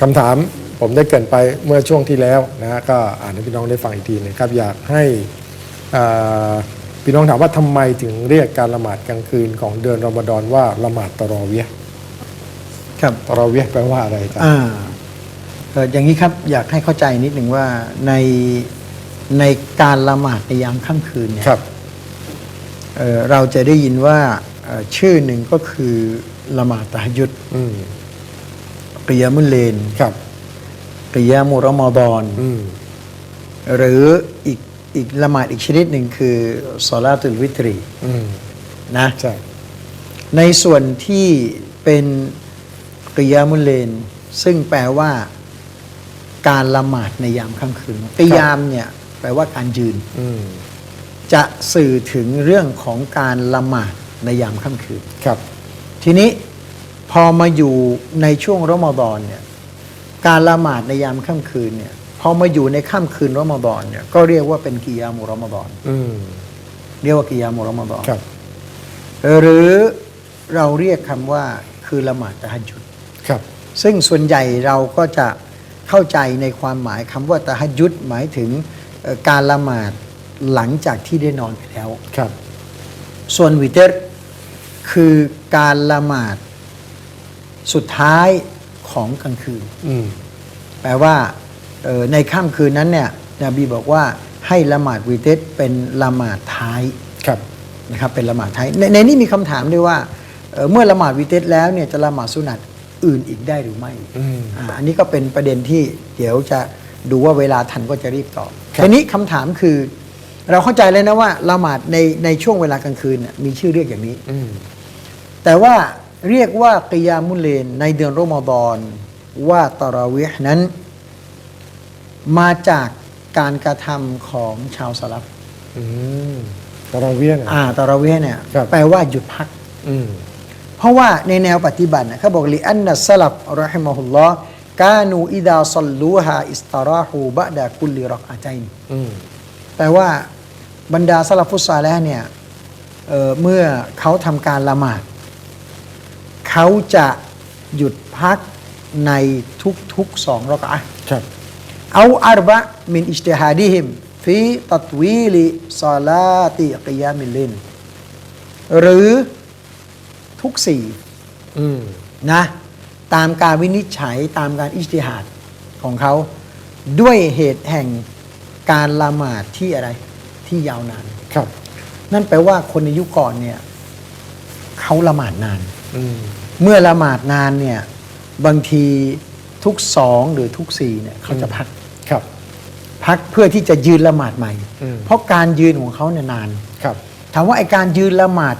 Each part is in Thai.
คำถามผมได้เกรินไปเมื่อช่วงที่แล้วนะฮะก็อ่านให้พี่น้องได้ฟังอีกทีหนึงครับอยากให้อ่าพี่น้องถามว่าทำไมถึงเรียกการละหมาดกลางคืนของเดือนรอมฎอนว่าละหมาดตะรอเวียห์ครับตะรอเวียห์แปลว่าอะไรครับอ่าเอ่ออย่างนี้ครับอยากให้เข้าใจนิดหนึ่งว่าในในการละหมาดในยามค่ำคืนเนี่ยครับเอ่อเราจะได้ยินว่าเอ่อชื่อหนึ่งก็คือละหมาดตะฮัจยุดอืม กิยามุลเลนครับกิยามุรอมฎอนอืมหรืออีกอีกละหมาดอีกชนิดหนึ่งคือซอลาตุลวิตรีอืมนะใช่ในส่วนที่เป็นกิยามุลเลน ซึ่งแปลว่า การละหมาดในยามค่ำคืนกิยามเนี่ย แปลว่าการยืนอืมจะสื่อถึงเรื่องของการละหมาดในยามค่ำคืนครับ ทีนี้ พอมาอยู่ในช่วงรอมฎอนเนี่ยการละหมาดในยามค่ำคืนเนี่ยพอมาอยู่ในค่ำคืนรอมฎอนเนี่ยก็เรียกว่าเป็นกิยามุรอมฎอนอืมเรียกว่ากิยามุรอมฎอนครับหรือเราเรียกคำว่าคือละหมาดตะฮัจญุดครับ ซึ่งส่วนใหญ่เราก็จะเข้าใจในความหมายคำว่าตะฮัจญุดหมายถึงเอ่อการละหมาดหลังจากที่ได้นอนไปแล้วครับ ส่วนวิเตรคือการละหมาด สุดท้ายของกลางคืน อืม แปลว่าเอ่อในค่ำคืนนั้นเนี่ยนบีบอกว่าให้ละหมาดวิเตรเป็นละหมาดท้ายครับ นะครับเป็นละหมาดท้ายในในนี้มีคำถามด้วยว่าเอ่อเมื่อละหมาดวิเตรแล้วเนี่ยจะละหมาดสุนัตอื่นอีกได้หรือไม่อืม อ่าอันนี้ก็เป็นประเด็นที่เดี๋ยวจะดูว่าเวลาทันก็จะรีบตอบครับ ทีนี้คำถามคือ เราเข้าใจเลยนะว่าละหมาดในในช่วงเวลากลางคืนน่ะมีชื่อเรียกอย่างนี้ อืม แต่ว่า เรียกว่ากิยามุลเลนในเดือนรอมฎอนว่าตาราเวห์นั้น มาจากการกระทำของชาวสลับอืมตะรอเวียห์นะอ่าตาราเวห์เนี่ยครับแปลว่าหยุดพักอืมเพราะว่าในแนวปฏิบัติน่ะเขาบอกลิอันนัสสลับรอฮิมะฮุลลอฮ์กานูอิดาซัลลูฮาอิสตาราฮูบะดะกุลลิรักอาจัยนอืมแปลว่าบรรดาสลับฟุตซาแล้วเนี่ยเอ่อเมื่อเขาทำการละหมาด เขาจะหยุดพักในทุกๆสองรอกอะห์ครับเอาอารบะมินอิจติฮาดิฮิมฟีตัตวีลิซาลาติกิยามิลลิน หรือทุกสี่อืมนะ ตามการวินิจฉัยตามการอิจติฮาดของเขา ด้วยเหตุแห่งการละหมาดที่อะไรที่ยาวนาน ครับ นั่นแปลว่าคนในยุคก่อนเนี่ย เขาละหมาดนานอืม เมื่อละหมาดนานเนี่ย บางทีทุกสองหรือทุกสี่เนี่ยเขาจะพักครับ พักเพื่อที่จะยืนละหมาดใหม่อืมเพราะการยืนของเขาเนี่ยนานครับถามว่าไอการยืนละหมาด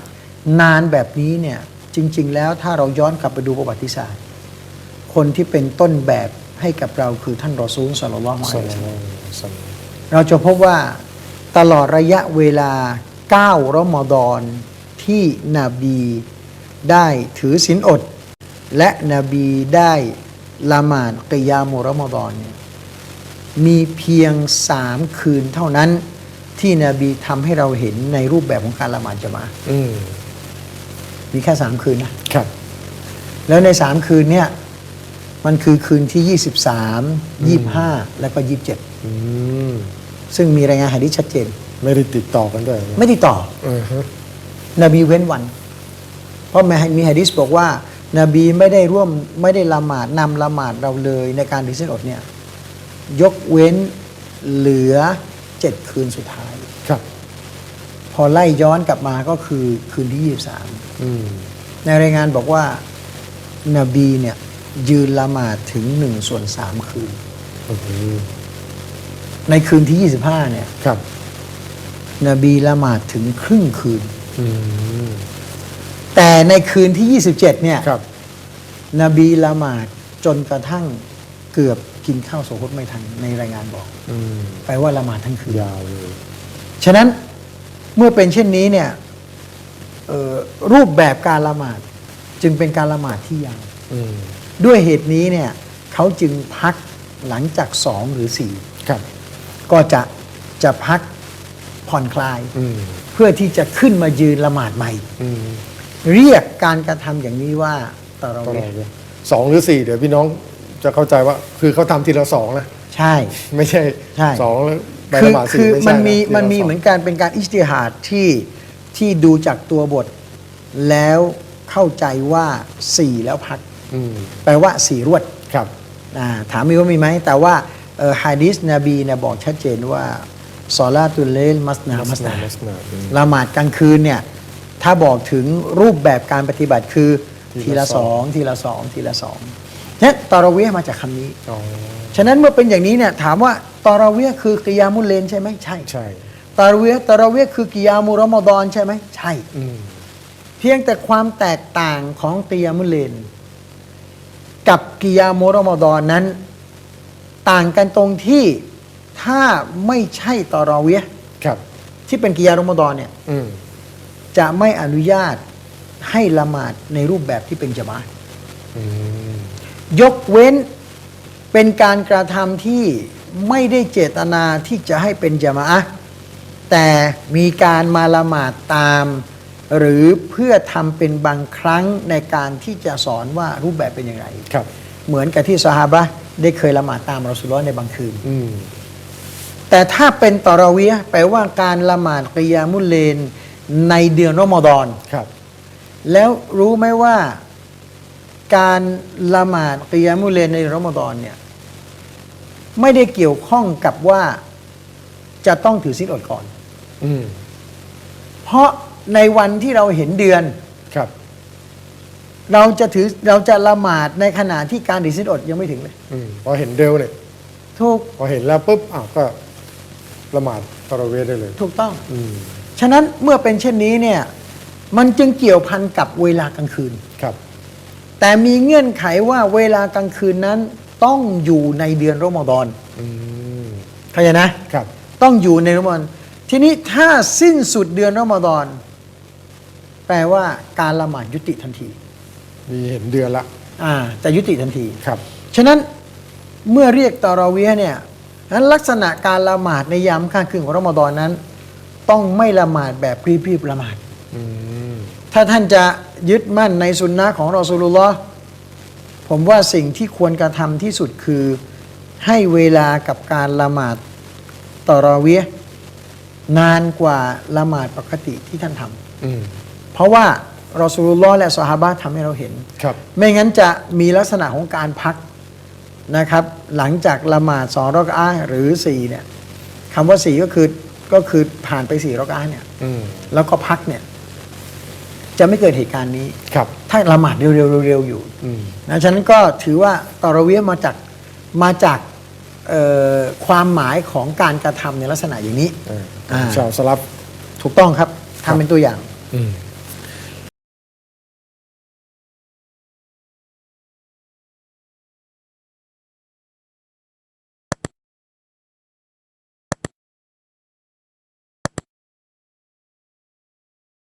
นานแบบนี้เนี่ยจริง ๆ แล้วถ้าเราย้อนกลับไปดูประวัติศาสตร์ คนที่เป็นต้นแบบให้กับเราคือท่านรอซูลสลลัลลอฮุอะสลัยลฮิลัวะลซัลลัมลอฮุอะลัยฮิวะซัลลัมเราจะพบว่าตลอดระยะเวลา9รอมฎอนที่นบี ได้ถือศีลอด และนบีได้ละหมาดกิยามุรอมฎอนเนี่ยมีเพียงสามคืนเท่านั้นที่นบีทำให้เราเห็นในรูปแบบของการละหมาดจะมาอะห์อืมมีแค่สามคืนนะครับ แล้วในสามคืนเนี่ย มันคือคืนที่23 25แล้วก็อืม27ซึ่งมีรายงานหะดีษชัดเจน ไม่ได้ติดต่อกันด้วย ไม่ติดต่ออือฮะนบีเว้นวัน เพราะมีฮะดิษบอกว่า นบีไม่ได้ร่วมไม่ได้ละหมาดนำละหมาดเราเลยในการถือศีลอดเนี่ยยกเว้นเหลือเจ็ดคืนสุดท้ายครับ พอไล่ย้อนกลับมาก็คือคืนที่อืม23ในรายงานบอกว่านบีเนี่ยยืนละหมาดถึงหนึ่งส่วนสามคืนอืมในคืนที่25เนี่ย ครับ นบีละหมาดถึงครึ่งคืนอืม แต่ในคืนที่ 27 เนี่ย ครับ นบีละหมาดจนกระทั่งเกือบกินข้าวโสพดไม่ทันในรายงานบอก อืมแปลว่าละหมาดทั้งคืน ยาวเลยฉะนั้นเมื่อเป็นเช่นนี้เนี่ยเอ่อรูปแบบการละหมาดจึงเป็นการละหมาดที่ยาวอืมด้วยเหตุนี้เนี่ยเขาจึงพักหลังจากสองหรือสี่ครับก็จะจะพักผ่อนคลาย อืมเพื่อที่จะขึ้นมายืนละหมาดใหม่ อืม เรียกการกระทำอย่างนี้ว่าตะเราะตลเวอดห์เลยสองหรือสี่เดี๋ยวพี่น้องจะเข้าใจว่า คือเขาทำทีละสองนะ ใช่ ไม่ใช่ใช่ สองแล้วไปคืละอหมาดสี่คือไม่ใช่มันมีะทีละมันมีสงเหมือนกันเป็นการอิสติฮาดที่ที่ดูจากตัวบท แล้วเข้าใจว่าสี่แล้วพัก อืมแปลว่าสี่รวดครับ อ่าถามมีว่ามีไหม แต่ว่าเอ่อฮะดิษนบีเนี่ยบอกชัดเจนว่าซอลาตุลเลลมัสนามัสนามัสนาอืม ละหมาดกลางคืนเนี่ย ถ้าบอกถึงรูปแบบการปฏิบัติคือทีทีละละสสอองงทีละสองทีละสองเนี่ยตอราเวียมาจากคำนี้อ๋อฉะนั้นเมื่อเป็นอย่างนี้เนี่ยถามว่าตอราเวียคือกิยามุลเลนใช่ไหมใช่ใช่ตอราเวียตอราเวียคือกิยามุรอมฎอนใช่ไหมใช่อืมเพียงแต่ความแตกต่างของกิยามุลเลน กับกิยามุรอมฎอนนั้น ต่างกันตรงที่ถ้าไม่ใช่ตอราเวียครับ ที่เป็นกิยารอมฎอนเนี่ยอืม จะไม่อนุญาตให้ละหมาดในรูปแบบที่เป็นจามะห์อืมยกเว้นเป็นการกระทำที่ไม่ได้เจตนาที่จะให้เป็นจามะห์แต่มีการมาละหมาดตาม หรือเพื่อทำเป็นบางครั้งในการที่จะสอนว่ารูปแบบเป็นอย่างไรครับ เหมือนกับที่ซอฮาบะห์ได้เคยละหมาดตามรอสุลลอฮ์ในบางคืนอืมแต่ถ้าเป็นตอราเวียะห์แปลว่าการละหมาดกิยามุลเลน ในเดือนรอมฎอนครับ แล้วรู้ไหมว่าการละหมาดกิยามุลเลนในรอมฎอนเนี่ย ไม่ได้เกี่ยวข้องกับว่าจะต้องถือศีลอดก่อน อืมเพราะในวันที่เราเห็นเดือน ครับ เราจะถือเราจะละหมาดในขณะที่การถือศีลอดยังไม่ถึงเลย อืมพอเห็นเร็วเนี่ยถูกพอเห็นแล้วปุ๊บอ้าวก็ละหมาดตะเราะเวทได้เลย ถูกต้อง อืม ฉะนั้นเมื่อเป็นเช่นนี้เนี่ยมันจึงเกี่ยวพันกับเวลากลางคืน ครับ แต่มีเงื่อนไขว่าเวลากลางคืนนั้นต้องอยู่ในเดือนรอมฎอนอืมเข้าใจนะ ครับ ต้องอยู่ในรอมฎอนทีนี้ถ้าสิ้นสุดเดือนรอมฎอนแปลว่าการละหมาดยุติทันที มีเห็นเดือนละ อ่าจะยุติทันที ครับ ฉะนั้นเมื่อเรียกตอรอเวียเนี่ยนั้นลักษณะการละหมาดในยามข้างคืนของรอมฎอนนั้น ต้องไม่ละหมาดแบบรีบๆละหมาด อืมถ้าท่านจะยึดมั่นในสุนนะของรอสูลุลลอฮ์ผมว่าสิ่งที่ควรกระทำที่สุดคือให้เวลากับการละหมาดตอรอเวียนานกว่าละหมาดปกติที่ท่านทำอืมเพราะว่ารอสูลุลลอฮ์และสหาบะห์ทำให้เราเห็น ครับ ไม่งั้นจะมีลักษณะของการพักนะครับ หลังจากละหมาดสองรอกอาหรือสี่เนี่ยคำว่าสี่ก็คือ ก็คือผ่านไปสี่รอกอาเนี่ยอืมแล้วก็พักเนี่ย จะไม่เกิดเหตุการณ์นี้ ครับ ถ้าละหมาดเร็วๆเร็วๆอยู่ อืม นะฉะนั้นก็ถือว่าตอรเวียมาจากมาจากเอ่อความหมายของการกระทำในลักษณะอย่างนี้ อ่าอ่าชาวสลับถูกต้องครับทำเป็นตัวอย่าง อืม